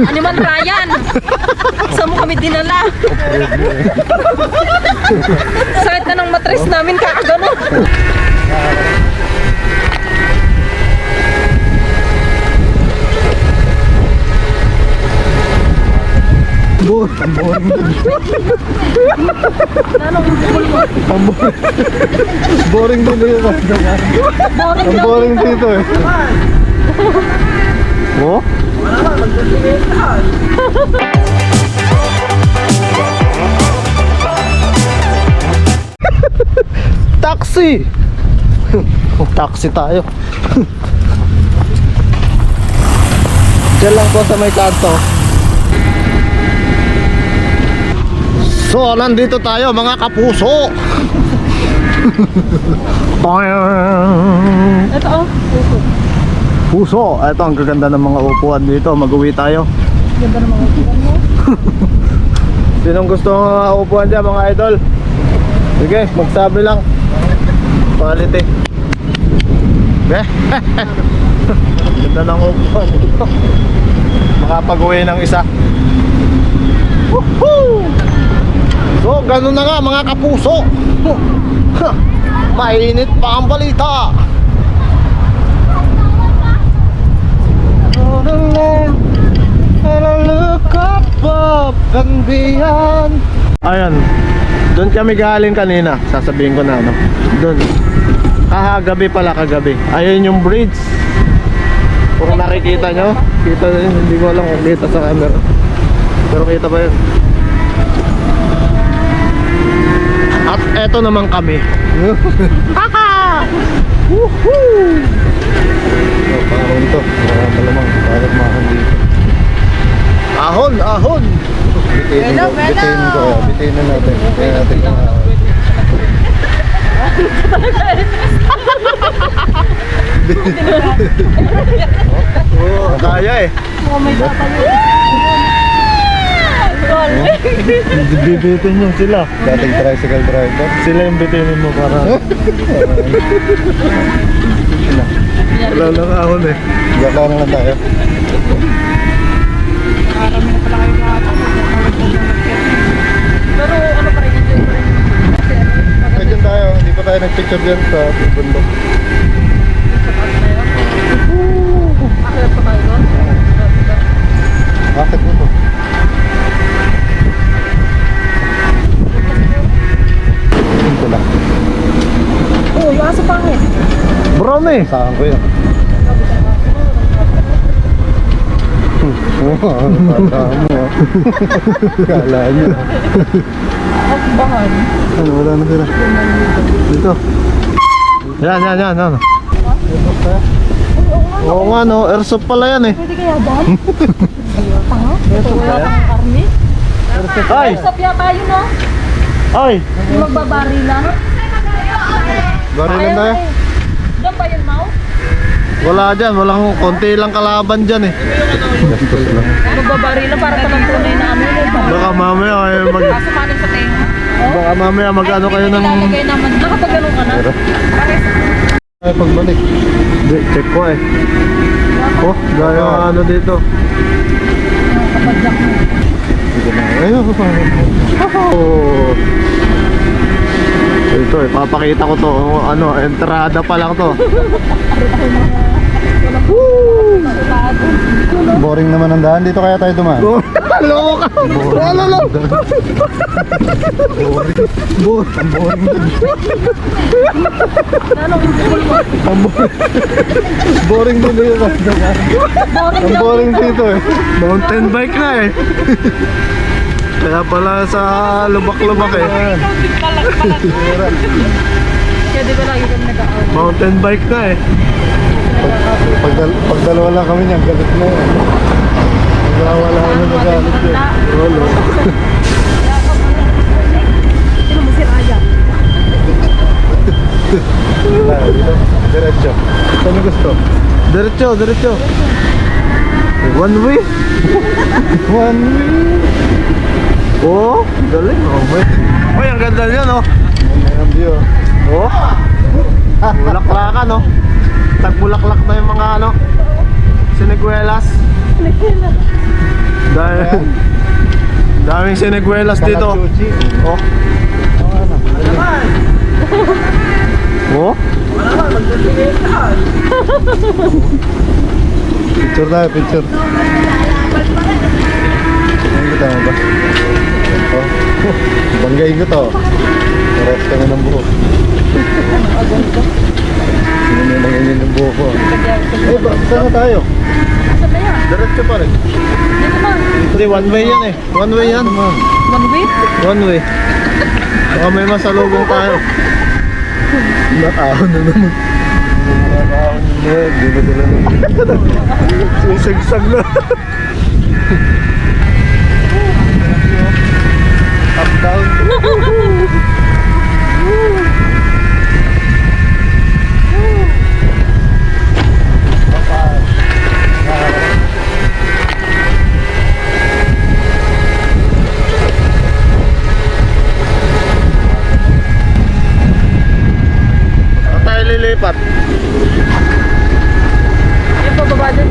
Animal Ryan. Saan mo kami dinala? Sakit na ng matres namin kakagano. Bo, ang boring. Ang boring. din yung kasdagan. Boring daw. boring dito eh. Oh? Taxi! Oh, Taxi tayo. Diyan lang po sa may kanto. So, nandito tayo mga kapuso. Ito oh. Puso, ito ang gaganda ng mga upuan dito. Mag-uwi tayo. Ganda ng mga upuan mo. Sinong gusto ng mga upuan dyan mga idol? Sige, magsabi lang. Quality. Eh, ganda ng upuan dito. Makapag-uwi ng isa. Woohoo! So, ganun na nga mga kapuso. Mainit pa ang balita. The land, and I look up, up and beyond. Ayan, doon kami galing kanina. Sasabihin ko na, ano? Doon. Kahagabi pala, kagabi. Ayun yung bridge. Kung nakikita nyo, kita nyo, hindi ko alam kung kita sa camera. Pero kita ba yun? At eto naman kami. Woohoo! So, parang ito. Marami malamang. Parang mahal dito. Ahon! Ahon! Bitin, Belo, ko, belo! bitin na natin. Kaya natin yung Oo, kaya eh. Oh, may tatayo. Bibitin mo sila. Dating tricycle driver. Sila yung bitinin mo para... Wala lang ahon eh. Gaka na lang tayo. Pero tayo, nagpicture dyan sa bundok. Bakit mo to? Ito lang. Oo, yung aso pangit. Brown eh. Saan ko yun? Ah. Kala niya. Akbahan. Ano, wala na sila. Dito. Yan, yan, yan. Ano? Oo nga no, airsoft pala yan eh. Pwede kaya dam? Tanga? Wala pang karne? Ay! Stop yata yun no? Ay! Yung magbabari lang. Barilan tayo. Diyan ba yun? Wala dyan, walang konti lang kalaban dyan eh. Magbabari lang para palang tunay na ano yun. Baka mamaya ay mag... Kaso manin sa tenga. Baka mamaya mag ano kayo ng... Ilalagay naman. Nakapag ganun ka na? Ay, pagbalik. Check ko eh. Oh, gaya ano dito. Kapadyak mo. Dito na. Ayun, oh. Ito eh, papakita ko to. Oh, Ano, entrada pa lang to. Boring naman ang daan. Dito kaya tayo dumaan. Oh, Loko ka! Wala lang! Boring. Ang boring. Ano? Ang boring din dito. Boring Ang daw. boring dito eh. Mountain bike na eh. Kaya pala sa lubak-lubak eh. Kaya di ba lagi kami nag-aaway? Mountain bike na eh. Pag, dal pag dalawa lang kami niyan, galit na yan. Wala wala na nagalit eh. Lolo. Sino mo si Raya? Wala, dito. Diretso. Saan mo gusto? Diretso, diretso. One way? One way. Oh, galing. Oh, may. Uy, ang ganda niya, no? Ang view. Oh. Bulaklakan, no? Tagbulaklak na yung mga ano. Siniguelas. Dahil, daming sinigwelas dito. Oh. Oh? Picture tayo, picture. Ano kita mo ba? Banggain ko to. Pares kami ng buhok. Sino may nangingin ng buhok ko? Eh, ba, saan na tayo? Diretso pa rin. Dito na. Hindi, one way yan eh. One way yan. One way? One way. Baka may masalubong tayo. Nakahon na naman. Nakahon na. Di ba sila nang... Susigsag na. Up, down. Saan tayo lilipat? Yung bababa dun.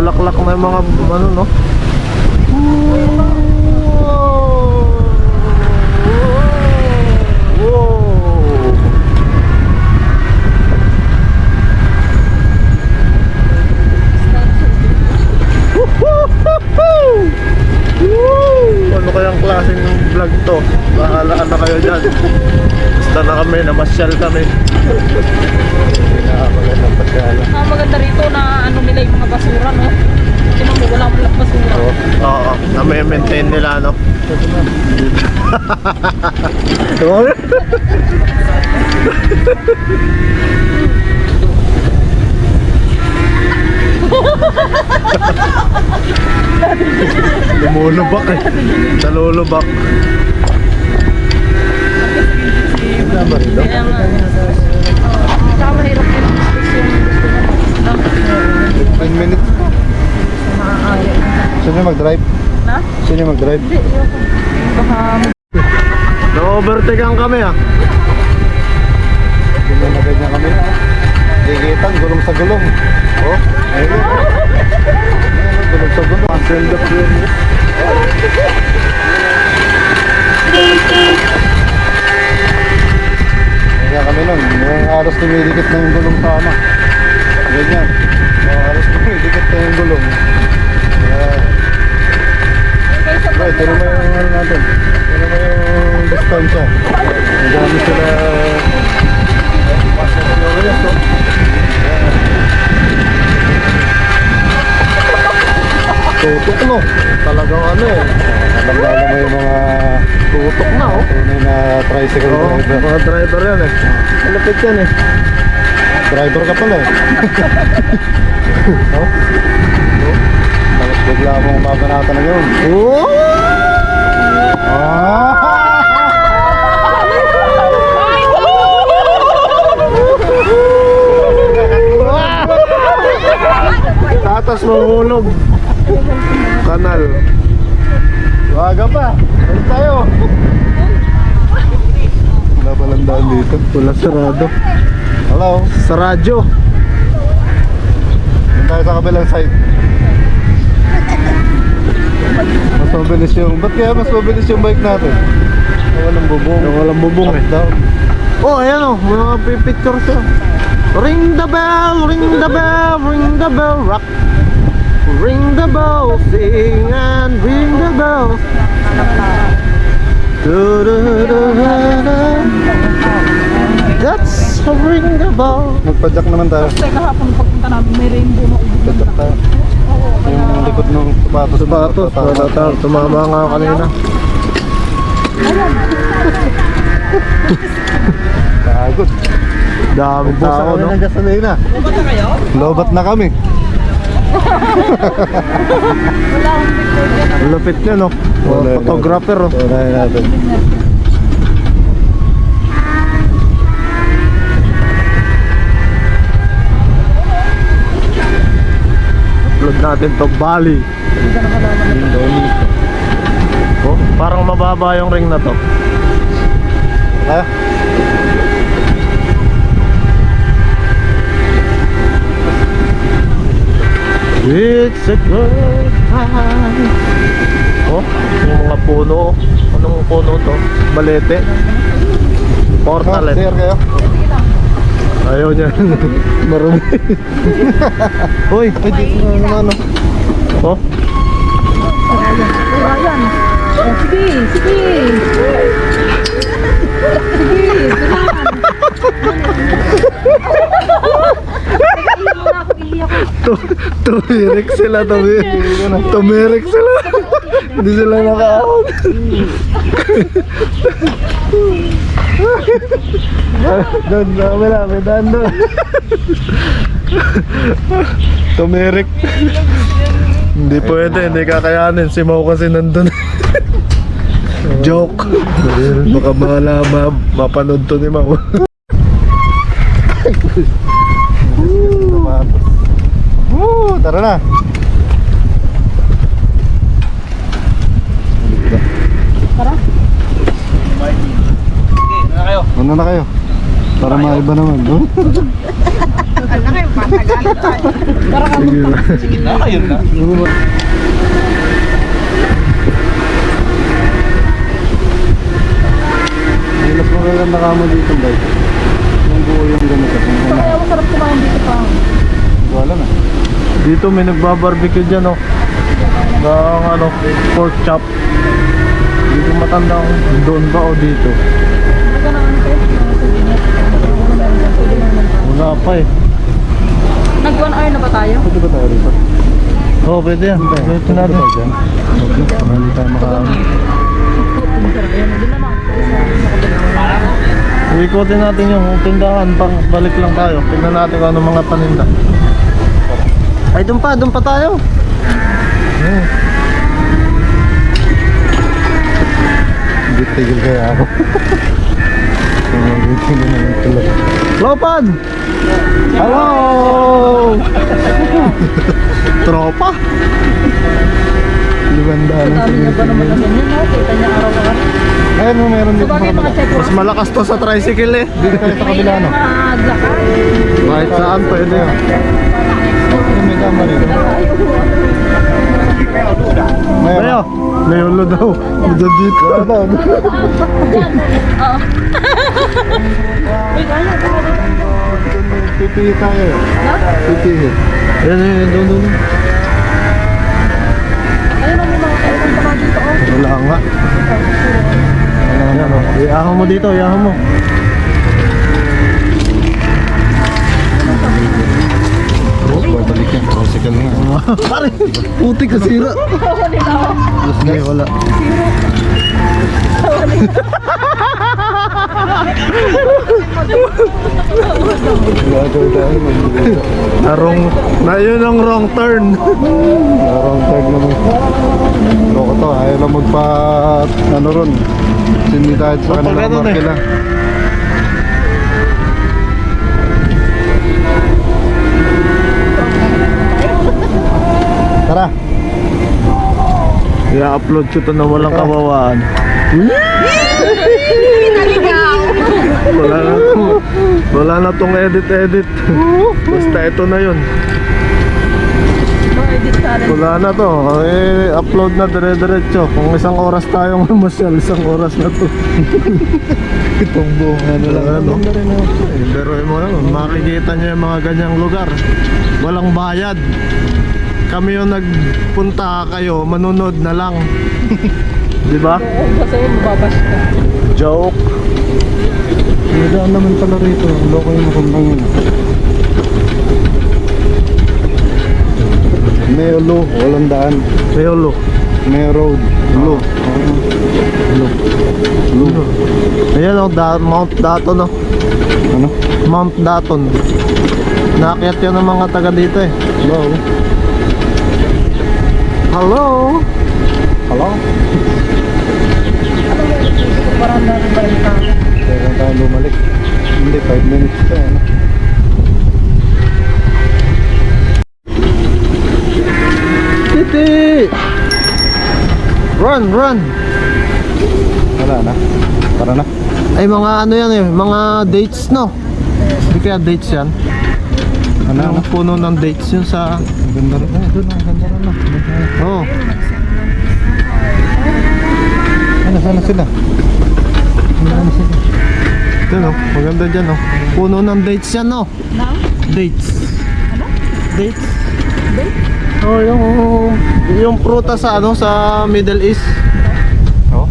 Nagbulaklak na yung mga ano no? Ano kayang klaseng vlog to? Bahalaan na kayo dyan. Basta na kami, namasyal kami. Pinakapagandang pasyala. Ang maganda rito na ano nila yung mga basura, no? Tingnan mo, wala mo lang basura. Oo. Oo, na-maintain nila, no? Tumawag. Lumulubak eh. Nalulubak. Wala ba rito? Kaya nga. Oo. Tsaka mahirap din ang space yung gusto mo. No? 10 minutes. Maaaya. Sino yung mag-drive? Na? Sino yung mag-drive? Hindi. Baka Na-overtakean kami ah. Hindi na ganyan kami na. Gigitan, gulong sa gulong. Oh, ayun. Ayun, Gulong sa gulong. Ang send up yun. Kaya kami nun, yung aros tumidikit na yung gulong tama. Ganyan. Yung aros tumidikit na yung gulong. Bro, tino mo yung ano natin. Tino mo yung distansya. Ang dami sila... Tutok no. Talagang ano eh. Alam-alam mo yung mga Tutok na oh. tunay na tricycle Oo, driver. mga driver yan eh. Malapit yan eh. Driver ka pala eh. oh? Tapos bigla mong mabanata na yun. Oh! Ah! Tatas mahulog. Kanal. Waga pa. Balik tayo. Wala palang daan dito. Wala sarado. Hello. Sa radyo. Doon tayo sa kabilang side. Mas mabilis yung... Ba't kaya mas mabilis yung bike natin? Walang bubong. Yung walang bubong eh. Down. Oh, ayan oh. Mga pipicture siya. Ring the bell, ring the bell, ring the bell, rock. Ring the bell, sing and ring the bell. Do, do, do, do, do. That's a ring the bell. Magpadyak naman tayo. Kasi kahapon pagpunta namin, may rainbow na ubod Padyak tayo. Yung likod ng sapatos. Sapatos, wala tayo. Tumama nga kanina. Pagod. Busa tao, no? ng gasolina. Lobat na kami. Wala akong picture dyan. Lupit niya, no? Oh, Wala, photographer, oh. Unahin natin. i-upload natin to Bali. Oh, parang mababa yung ring na to. Kaya? It's a good time. Oh, yung mga puno. Anong puno to? Balete. Portalet. Share kayo? Ayaw niya. Marumi. Uy, Ay, dito na naman ano. oh. Uy, Ryan. Oh, sige, sige. Sige, Tu tumirik sila, tumirik. Tumirik sila. Hindi sila nakaahon. Doon, sa kabila, may daan doon. Tumirik. Hindi pwede, hindi kakayanin. Si Mau kasi nandun. Joke. Baka mala, ma mapanood to ni Mau. Woo! Tara na! Tara. Ano na kayo? Para maiba naman. Oh. Sige na. Hirap mo rin ang nakamo dito, bay. Yung buo yung ganito. Yung ano. Kaya masarap kumain dito pa. Wala na. Dito may nagbabarbecue dyan oh. Ng ano, pork chop. Ko matandang doon ba o dito. Na? Wala pa eh. Nag one hour na ba tayo? Pwede ba tayo rito? Oo, oh, pwede yan. Pwede natin. tayo dyan? Hindi tayo maka... Ikotin natin yung tindahan. Pang balik lang tayo. Tignan natin kung ano mga paninda. Ay, doon pa. Doon pa tayo. Hmm. Hindi tigil kaya ako. Tigil na yung tulog. Lopan! Hello! Tropa! Libandaan Ang sa yun, araw-araw. Ayun mo, meron dito mga mga check Mas malakas to sa tricycle eh. Dito tayo sa kabila, no? Kahit saan pwede. Ayun, rin. May Mayo! May ulo daw. Dito. Wala daw. Oo. Pipihi tayo. eh. Pipihi. Ayan, ayan, doon, doon. Ayun ang mga kailan pa dito. Wala nga. Ayan, oh. Iahon mo dito, iahon mo. Oh, Tricycle nga. Pare, puti ka sira. Hindi, wala. Gagaw tayo. mag- Narong, na yun ang wrong turn. Wrong tag naman. Loko to, ayaw lang magpa... Ano ron. Sindi tayo sa kanila ganun eh? I-upload ko to na walang kawawaan. wala na to. Wala na tong edit-edit. Basta ito na yun. Wala na to. Eh, upload na dire-diretso. Kung isang oras tayong masyal, isang oras na to. Itong buong ano lang. Ano? Eh, Pero mo makikita niyo yung mga ganyang lugar. Walang bayad. Kami yung nagpunta kayo, manunod na lang. Di ba? Kasi mababash ka. Joke. May daan naman pala rito. Loko yung makundang yun. May ulo, walang daan. Reolo. May road, ulo. Ulo. Ulo. Ayan o, da- Mount Daton o. Ano? Mount Daton. Naakyat yun ng mga taga dito eh. Hello? Hello? Hello? Parang natin balik tayo. Kailan tayo lumalik? Hindi, 5 minutes pa eh, yan. Titi! Run, run! Wala na. Para na. Ay, mga ano yan eh. Mga dates, no? Hindi kaya dates yan. Ano? Ang puno ng dates yun sa... Ganda rin. Ay, doon ang ganda rin. ah. Oh, Ano, sana sila? Ano sila? yun oh, maganda dyan oh. Puno ng dates yan no? Dates. Ano? Dates. Oh, yung yung pruta sa ano sa Middle East. Oo.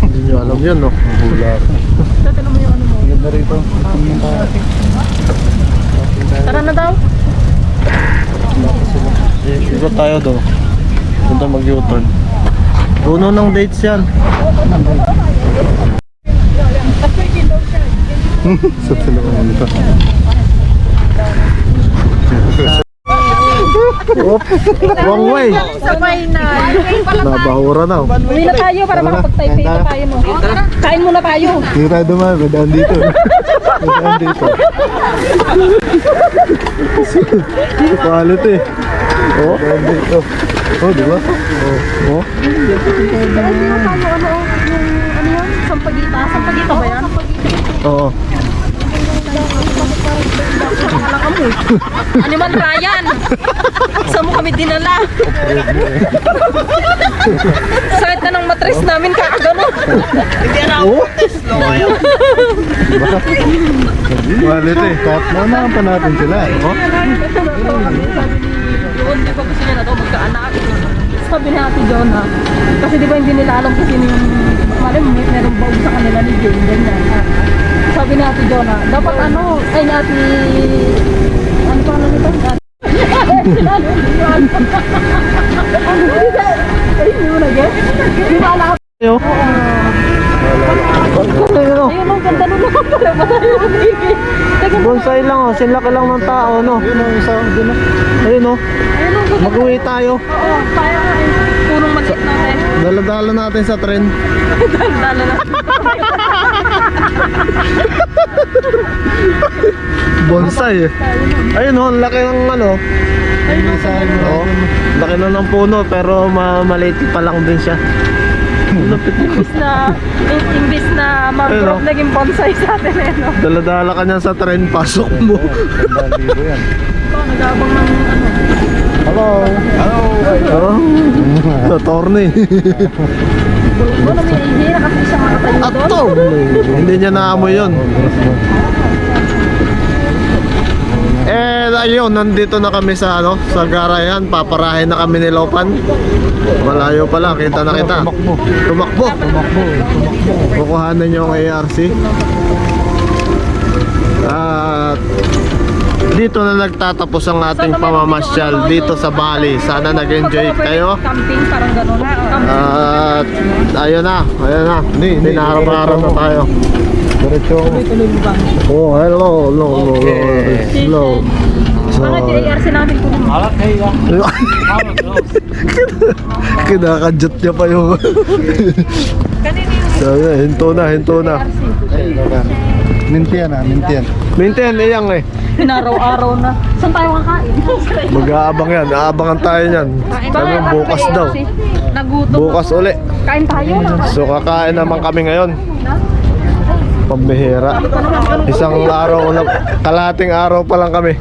Hindi nyo alam yun no. Ang hula. Tatanong mo yung ano mo. Ganda rito. Tingnan tayo. Tara na daw. Ikot tayo do. Punta mag-U-turn. Puno ng dates yan. Sa nito. Oop, wrong way. Sabay na. Nabahura na. oh. Uwi na tayo para na. makapag-type na tayo mo. Kain muna tayo. Hindi tayo dumaan. May daan dito. May daan dito. Quality. Oh, Dito. Oh, di ba? Oh. Oh. Ano, ano, ano yun? Sampagita. Sampagita ba yan? oo. Mo. Animal Ryan. Saan mo kami dinala? Sakit na ng matres namin kakagano. Hindi na Oh, Quality. Tatlo na pa natin sila. Oh. Ba kasi nila daw magkaanak? Sabi ni Ate Jonah, kasi di ba hindi nila alam sino yung, mali mo, may merong baog sa kanila ni Jane, ganyan. Sabi ni Ate Jonah, dapat ano, ay ni Ate, ano pa ano nito? Ate- Ano yun? Ano yun? Ay, hindi mo na-guess? Di ba alam Ayo. Yun? Ayun, ang ganda nun ako. Pala tayo mag-ibig? Teka, Bonsai lang oh, sinlaki lang ng tao no. Yun ang isa. Na. Ayun oh, ayun ang ganda. mag-uwi tayo. Oo, tayo nga eh. Punong maliit natin. Daladala natin sa tren. Dala na. Bonsai eh. Ayun oh, ang laki ng ano. Ayun ang isa. Oh, laki na ng puno pero ma maliit pa lang din siya. Imbis na, imbis na Ayun, mangrove, oh. naging bonsai sa atin eh, no? Daladala ka niyan sa tren, pasok mo. Ang dito yan. Ito, nag-aabang ng ano. Hello. Hello. Oh, sa torne. Bulbo na may ihira kasi siya makatayo At doon. to, hindi niya naamoy yun. Eh, ayun, nandito na kami sa ano, sa garayan. Paparahin na kami ni Lopan. Malayo pala, kita na kita. Tumakbo. Tumakbo. Tumakbo. Tumakbo. Kukuhanan niyo ang ARC. At dito na nagtatapos ang ating pamamasyal dito sa Bali. Sana nag-enjoy kayo. Camping, parang gano'n. Camping. At ayun na, ayun na. Pinarap-harap na tayo. Diretso. Oh, hello, hello, hello, hello. Mga JRC natin kunin mo. Kinakadyot niya pa yung... Kanina yung so, yun, hinto na, hinto na. Mintian ah, mintian. Maintain, iyang eh. Pinaraw-araw na. Saan tayo kakain? Mag-aabang yan, aabangan tayo yan. Sabi bukas daw. Nagutom Bukas uli. Kain tayo. So kakain naman kami ngayon. Pambihira. Isang araw na, kalating araw pa lang kami.